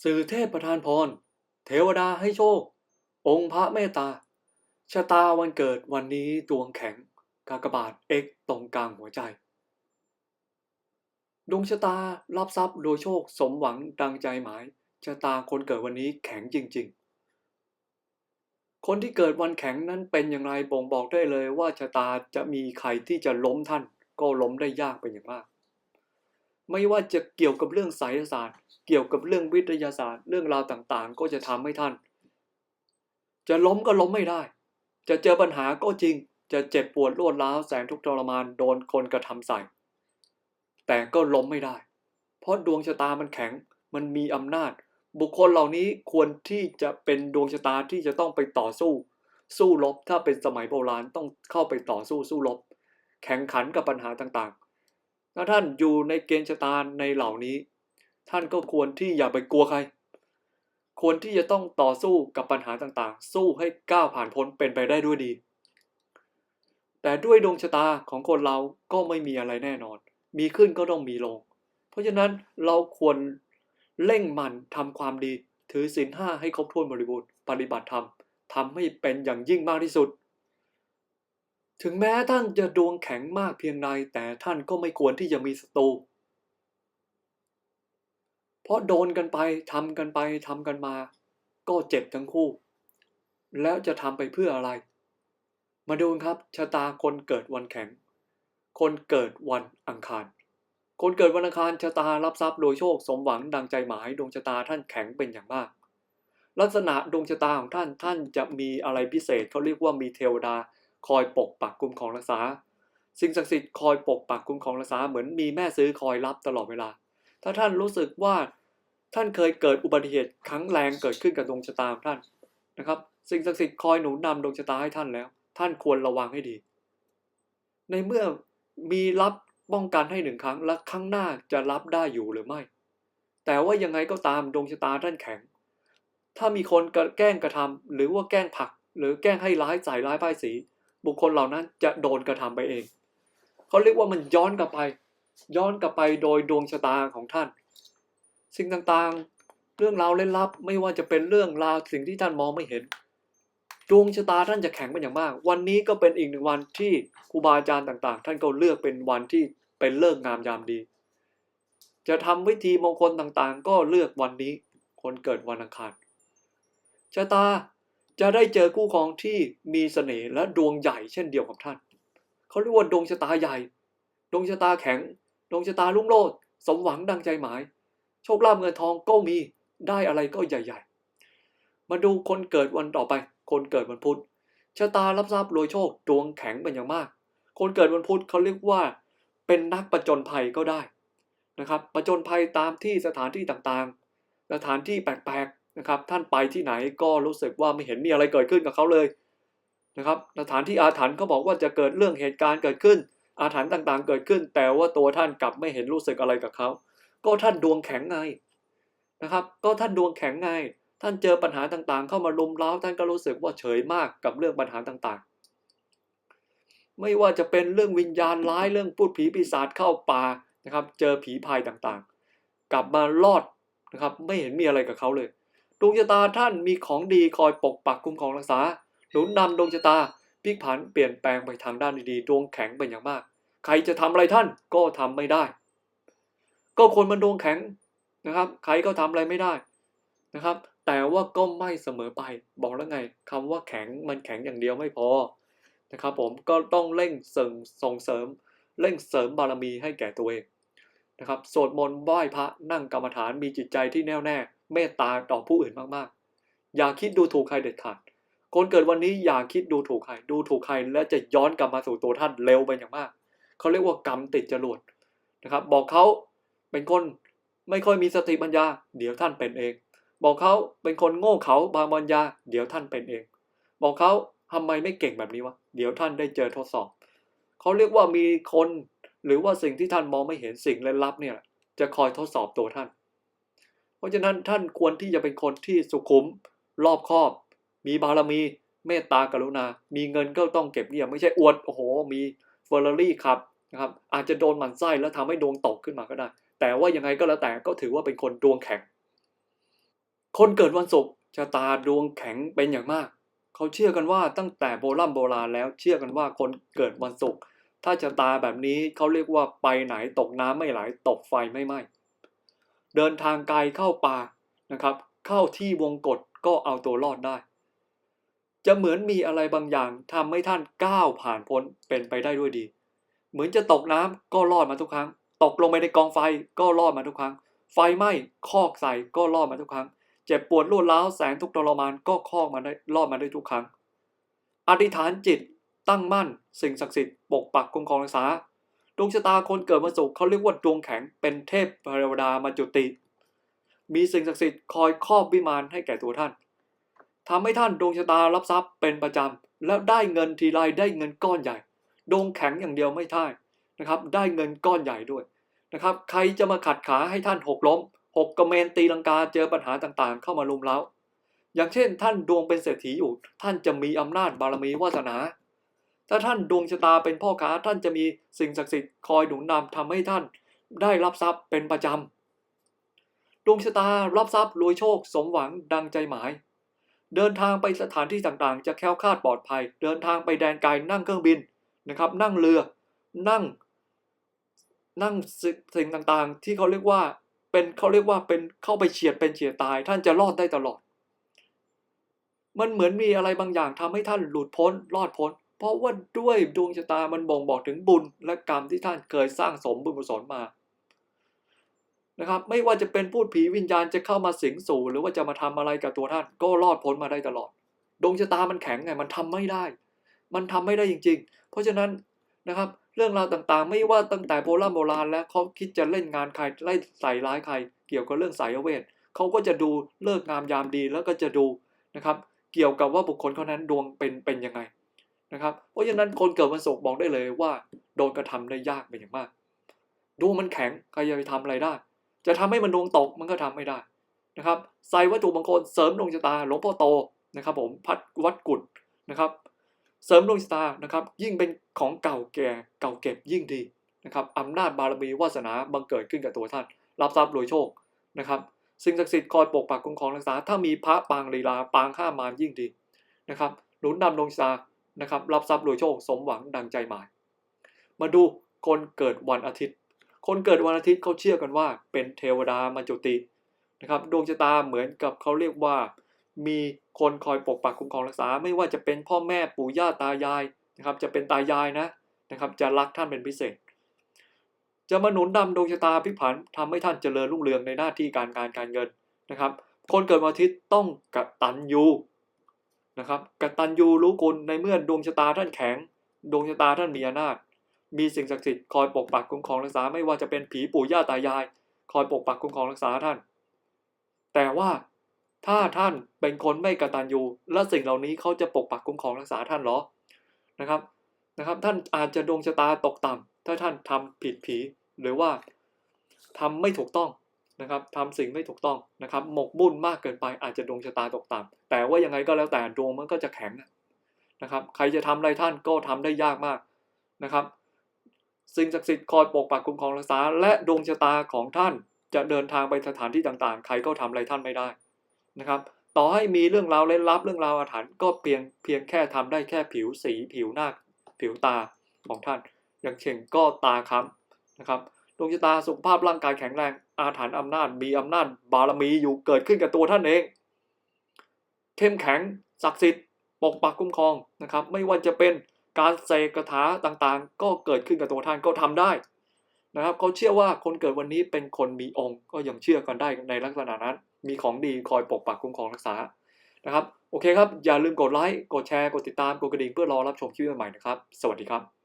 สื่อเทพประทานพร เทวดาให้โชค องค์พระเมตตา ชะตาวันเกิดวันนี้ดวงแข็ง กากบาทเอกตรงกลางหัวใจ ดวงชะตารับทรัพย์โดยโชคสมหวังดังใจหมาย ชะตาคนเกิดวันนี้แข็งจริง ๆ คนที่เกิดวันแข็งนั้นเป็นอย่างไรบ่งบอกได้เลยว่าชะตาจะมีใครที่จะล้มท่าน ก็ล้มได้ยากเป็นอย่างมาก ไม่ว่าจะเกี่ยวกับเรื่องไสยศาสตร์ เกี่ยวกับเรื่องวิทยาศาสตร์ เรื่องราวต่างๆ ก็จะทำให้ท่าน จะล้มก็ล้มไม่ได้ จะเจอปัญหาก็จริง จะเจ็บปวดรวดร้าวแสนทุกข์ทรมานโดนคนกระทำใส่ แต่ก็ล้มไม่ได้ เพราะดวงชะตามันแข็ง มันมีอำนาจ บุคคลเหล่านี้ควรที่จะเป็นดวงชะตาที่จะต้องไปต่อสู้ สู้รบถ้าเป็นสมัยโบราณต้องเข้าไปต่อสู้สู้รบแข่งขันกับปัญหาต่างๆถ้าท่านอยู่ในเกณฑ์ชะตาในเหล่านี้ ท่านก็ควรที่อย่าไปกลัวใคร ควรที่จะต้องต่อสู้กับปัญหาต่างๆ สู้ให้ก้าวผ่านพ้นเป็นไปได้ด้วยดี แต่ด้วยดวงชะตาของคนเราก็ไม่มีอะไรแน่นอน มีขึ้นก็ต้องมีลง เพราะฉะนั้นเราควรเร่งมันทำความดี ถือศีลห้าให้ครบถ้วนบริบูรณ์ปฏิบัติธรรมทำให้เป็นอย่างยิ่งมากที่สุด ถึงแม้ท่านจะดวงแข็งมากเพียงใดแต่ท่านก็ไม่ควรที่จะมีศัตรู ราะโดนกันไปทำกันไปทำกันมา ก็เจ็บทั้งคู่ แล้วจะทำไปเพื่ออะไร มาดูครับชะตาคนเกิดวันแข็ง คนเกิดวันอังคาร คนเกิดวันอังคารชะตารับทรัพย์โดยโชคสมหวังดังใจหมายดวงชะตาท่านแข็งเป็นอย่างมาก ลักษณะดวงชะตาของท่านท่านจะมีอะไรพิเศษเขาเรียกว่ามีเทวดาคอยปกปักคุ้มครองรักษา สิ่งศักดิ์สิทธิ์คอยปกปักคุ้มครองรักษาเหมือนมีแม่ซื้อคอยรับตลอดเวลา ถ้าท่านรู้สึกว่า ท่านเคยเกิดอุบัติเหตุครั้งแรงเกิดขึ้นกับดวงชะตาของท่านนะครับ สิ่งศักดิ์สิทธิ์คอยหนุนนำดวงชะตาให้ท่านแล้ว ท่านควรระวังให้ดี ในเมื่อมีรับป้องกันให้หนึ่งครั้งและครั้งหน้าจะรับได้อยู่หรือไม่ แต่ว่ายังไงก็ตามดวงชะตาท่านแข็ง ถ้ามีคนแกล้งกระทำหรือว่าแกล้งผลัก หรือแกล้งให้ร้ายใส่ร้ายป้ายสี บุคคลเหล่านั้นจะโดนกระทำไปเองเขาเรียกว่ามันย้อนกลับไป ย้อนกลับไปโดยดวงชะตาของท่าน สิ่งต่างๆ เรื่องราวเล่นลับ ไม่ว่าจะเป็นเรื่องราวสิ่งที่ท่านมองไม่เห็น ดวงชะตาท่านจะแข็งเป็นอย่างมาก วันนี้ก็เป็นอีกหนึ่งวันที่ครูบาอาจารย์ต่างๆ ท่านก็เลือกเป็นวันที่เป็นเลิกงามยามดี จะทำวิธีมงคลต่างๆ ก็เลือกวันนี้ คนเกิดวันอังคาร ชะตาจะได้เจอคู่ครองที่มีเสน่ห์และดวงใหญ่เช่นเดียวกับท่าน เขาเรียกว่าดวงชะตาใหญ่ ดวงชะตาแข็ง ดวงชะตาลุ่งโลด สมหวังดังใจหมาย โชคลาภเงินทองก็มีได้อะไรก็ใหญ่ ๆ มาดูคนเกิดวันต่อไป คนเกิดวันพุธชะตารับทรัพย์รวยโชคดวงแข็งเป็นอย่างมาก คนเกิดวันพุธเขาเรียกว่า เป็นนักประจนภัยก็ได้นะครับประจนภัยตามที่สถานที่ต่างๆ สถานที่แปลกๆนะครับ ท่านไปที่ไหนก็รู้สึกว่าไม่เห็นมีอะไรเกิดขึ้นกับเขาเลยนะครับสถานที่อาถรรพ์เขาบอกว่าจะเกิดเรื่องเหตุการณ์เกิดขึ้น อาถรรพ์ต่างๆ เกิดขึ้น แต่ว่าตัวท่านกลับไม่เห็นรู้สึกอะไรกับเขา ก็ท่านดวงแข็งไงนะครับ ก็ท่านดวงแข็งไง ท่านเจอปัญหาต่างๆ เข้ามาลุมเล้าท่านก็รู้สึกว่าเฉยมากกับเรื่องปัญหาต่างๆ ไม่ว่าจะเป็นเรื่องวิญญาณร้ายเรื่องพูดผีปีศาจเข้าป่านะครับ เจอผีพายต่างๆ กลับมารอดนะครับ ไม่เห็นมีอะไรกับเขาเลยดวงชะตาท่านมีของดีคอยปกปักคุ้มครองรักษาหนุนนำดวงชะตาพลิกผันเปลี่ยนแปลงไปทางด้านดีๆดวงแข็งเป็นอย่างมาก ใครจะทำอะไรท่านก็ทำไม่ได้ ก็คนมันดวงแข็งนะครับ ใครก็ทำอะไรไม่ได้นะครับ แต่ว่าก็ไม่เสมอไป บอกแล้วไงคำว่าแข็งมันแข็งอย่างเดียวไม่พอนะครับผมก็ต้องเร่งเสริมส่งเสริม เร่งเสริมบารมีให้แก่ตัวเองนะครับสวดมนต์ไหว้พระนั่งกรรมฐานมีจิตใจที่แน่วแน่เมตตาต่อผู้อื่นมากๆ อย่าคิดดูถูกใครเด็ดขาดคนเกิดวันนี้อย่าคิดดูถูกใคร ดูถูกใครและจะย้อนกลับมาสู่ตัวท่านเร็วไปอย่างมาก เขาเรียกว่ากรรมติดจรวดนะครับ บอกเขา เป็นคนไม่ค่อยมีสติปัญญา เดี๋ยวท่านเป็นเอง บอกเขาเป็นคนโง่เขาบางปัญญา เดี๋ยวท่านเป็นเอง บอกเขาทำไมไม่เก่งแบบนี้วะ เดี๋ยวท่านได้เจอทดสอบ เขาเรียกว่ามีคน หรือว่าสิ่งที่ท่านมองไม่เห็นสิ่งลึกลับเนี่ย จะคอยทดสอบตัวท่าน เพราะฉะนั้นท่านควรที่จะเป็นคนที่สุขุม รอบคอบ มีบารมี เมตตากรุณา มีเงินก็ต้องเก็บเงียบไม่ใช่อวด โอ้โห มีเฟอร์รารี่ขับนะครับ อาจจะโดนหมันไส้แล้วทำให้ดวงตกขึ้นมาก็ได้ แต่ว่ายังไงก็แล้วแต่ก็ถือว่าเป็นคนดวงแข็ง คนเกิดวันศุกร์ชะตาดวงแข็งเป็นอย่างมาก เขาเชื่อกันว่าตั้งแต่โบราณโบราณแล้วเชื่อกันว่าคนเกิดวันศุกร์ถ้าชะตาแบบนี้เขาเรียกว่าไปไหนตกน้ำไม่ไหลตกไฟไม่ไหม้เดินทางไกลเข้าป่านะครับ เข้าที่วงกฏก็เอาตัวรอดได้ จะเหมือนมีอะไรบางอย่างทำให้ท่านก้าวผ่านพ้นเป็นไปได้ด้วยดี เหมือนจะตกน้ำก็รอดมาทุกครั้ง ตกลงไปในกองไฟก็รอดมาทุกครั้ง ไฟไหม้คอกใส่ก็รอดมาทุกครั้ง เจ็บปวดรวดร้าวแสนทุกทรมานก็คอกมาได้รอดมาได้ทุกครั้ง อธิษฐานจิตตั้งมั่น สิ่งศักดิ์สิทธิ์ปกปักคุ้มครองรักษาดวงชะตาคนเกิดวันศุกร์เขาเรียกว่าดวงแข็งเป็นเทพเทวดามาจุติ มีสิ่งศักดิ์สิทธิ์คอยครอบวิมานให้แก่ตัวท่านทำให้ท่านดวงชะตารับทรัพย์เป็นประจำแล้วได้เงินทีไรได้เงินก้อนใหญ่ ดวงแข็งอย่างเดียวไม่ได้นะครับ ได้เงินก้อนใหญ่ด้วย นะครับ ใครจะมาขัดขาให้ท่านหกล้มหกกระเมนตีลังกาเจอปัญหาต่างๆ เข้ามาลุมเล้าอย่างเช่น ท่านดวงเป็นเศรษฐีอยู่ ท่านจะมีอำนาจบารมีวาสนา ถ้าท่านดวงชะตาเป็นพ่อค้าท่านจะมีสิ่งศักดิ์สิทธิ์คอยหนุนนำทำให้ท่าน ได้รับทรัพย์เป็นประจำดวงชะตารับทรัพย์รวยโชคสมหวังดังใจหมาย เดินทางไปสถานที่ต่างๆ จะแคล้วคลาดปลอดภัย เดินทางไปแดนไกลนั่งเครื่องบินนะครับ นั่งเรือ นั่ง นั่งสิ่งต่างๆ ที่เขาเรียกว่าเป็นเขาเรียกว่าเป็นเข้าไปเฉียดเป็นเฉียดตาย ท่านจะรอดได้ตลอด มันเหมือนมีอะไรบางอย่างทำให้ท่านหลุดพ้นรอดพ้น เพราะว่าด้วยดวงชะตามันบ่งบอกถึงบุญและกรรมที่ท่านเคยสร้างสมบุญกุศลมานะครับ ไม่ว่าจะเป็นพูดผีวิญญาณจะเข้ามาสิงสู่ หรือว่าจะมาทำอะไรกับตัวท่าน ก็รอดพ้นมาได้ตลอด ดวงชะตามันแข็งไงมันทำไม่ได้ มันทำไม่ได้จริง ๆ เพราะฉะนั้น นะครับ เรื่องราวต่างๆ ไม่ว่าตั้งแต่โบราณโบราณแล้วเขาคิดจะเล่นงานใครไล่ใส่ร้ายใคร เกี่ยวกับเรื่องสายเวทเขาก็จะดูเลิกงามยามดีแล้วก็จะดูนะครับ เกี่ยวกับว่าบุคคลคนนั้นดวงเป็นเป็นยังไงนะครับ เพราะฉะนั้นคนเกิดวันศุกร์บอกได้เลยว่าโดนกระทำได้ยากเป็นอย่างมากดวงมันแข็งใครจะไปทำอะไรได้ จะทำให้มันดวงตกมันก็ทำไม่ได้นะครับ ใส่วัตถุมงคลเสริมดวงชะตาหลวงพ่อโตนะครับ ผมพัดวัดกุดนะครับ เสริมดวงชะตานะครับยิ่งเป็นของเก่าแก่เก่าเก็บยิ่งดีนะครับอำนาจบารมีวาสนาบังเกิดขึ้นกับตัวท่าน รับทรัพย์รวยโชคนะครับสิ่งศักดิ์สิทธิ์คอยปกปักคุ้มครองรักษา ถ้ามีพระปางลีลาปางห้ามารยิ่งดีนะครับหนุนนำดวงชะตานะครับรับทรัพย์รวยโชค สมหวังดังใจหมาย มาดูคนเกิดวันอาทิตย์ คนเกิดวันอาทิตย์เขาเชื่อกันว่าเป็นเทวดามาจุตินะครับดวงชะตาเหมือนกับเขาเรียกว่า มีคนคอยปกปักคุ้มครองรักษา ไม่ว่าจะเป็นพ่อแม่ปู่ย่าตายายนะครับ จะเป็นตายายนะนะครับ จะรักท่านเป็นพิเศษ จะมาหนุนนำดวงชะตาพิผันทำให้ท่านเจริญรุ่งเรืองในหน้าที่การงานการเงินนะครับ คนเกิดวันอาทิตย์ต้องกตัญญูนะครับกตัญญูรู้คุณในเมื่อดวงชะตาท่านแข็ง ดวงชะตาท่านมีอำนาจ มีสิ่งศักดิ์สิทธิ์คอยปกปักคุ้มครองรักษา ไม่ว่าจะเป็นผีปู่ย่าตายาย คอยปกปักคุ้มครองรักษาท่าน แต่ว่า ถ้าท่านเป็นคนไม่กตัญญูและสิ่งเหล่านี้เขาจะปกปักคุ้มครองรักษาท่านหรอนะครับนะครับ ท่านอาจจะดวงชะตาตกต่ำถ้าท่านทำผิดผีหรือว่าทำไม่ถูกต้องนะครับทำสิ่งไม่ถูกต้องนะครับ หมกมุ่นมากเกินไปอาจจะดวงชะตาตกต่ำแต่ว่ายังไงก็แล้วแต่ดวงมันก็จะแข็งนะครับ ใครจะทำอะไรท่านก็ทำได้ยากมากนะครับสิ่งศักดิ์สิทธิ์คอยปกปักคุ้มครองรักษา และดวงชะตาของท่านจะเดินทางไปสถานที่ต่างๆ ใครก็ทำอะไรท่านไม่ได้ นะครับ ต่อให้มีเรื่องราวเล่นลับเรื่องราวอาถรรพ์ก็เพียงเพียงแค่ทำได้แค่ผิวสีผิวหน้าผิวตาของท่าน อย่างเช่นก็ตาค้ำนะครับดวงชะตาสุขภาพร่างกายแข็งแรงอาถรรพ์อำนาจมีอำนาจบารมีอยู่เกิดขึ้นกับตัวท่านเอง เข้มแข็งศักดิ์สิทธิ์ปกปักคุ้มครองนะครับ ไม่ว่าจะเป็นการเสกคาถาต่างๆ ก็เกิดขึ้นกับตัวท่านก็ทำได้นะครับเขาเชื่อว่าคนเกิดวันนี้เป็นคนมีองค์ก็ยังเชื่อกันได้ในลักษณะนั้น มีของดีคอยปกปักคุ้มครองรักษานะครับ โอเคครับ อย่าลืมกดไลค์ กดแชร์ กดติดตาม กดกระดิ่งเพื่อรอรับชมคลิปใหม่ๆนะครับ สวัสดีครับ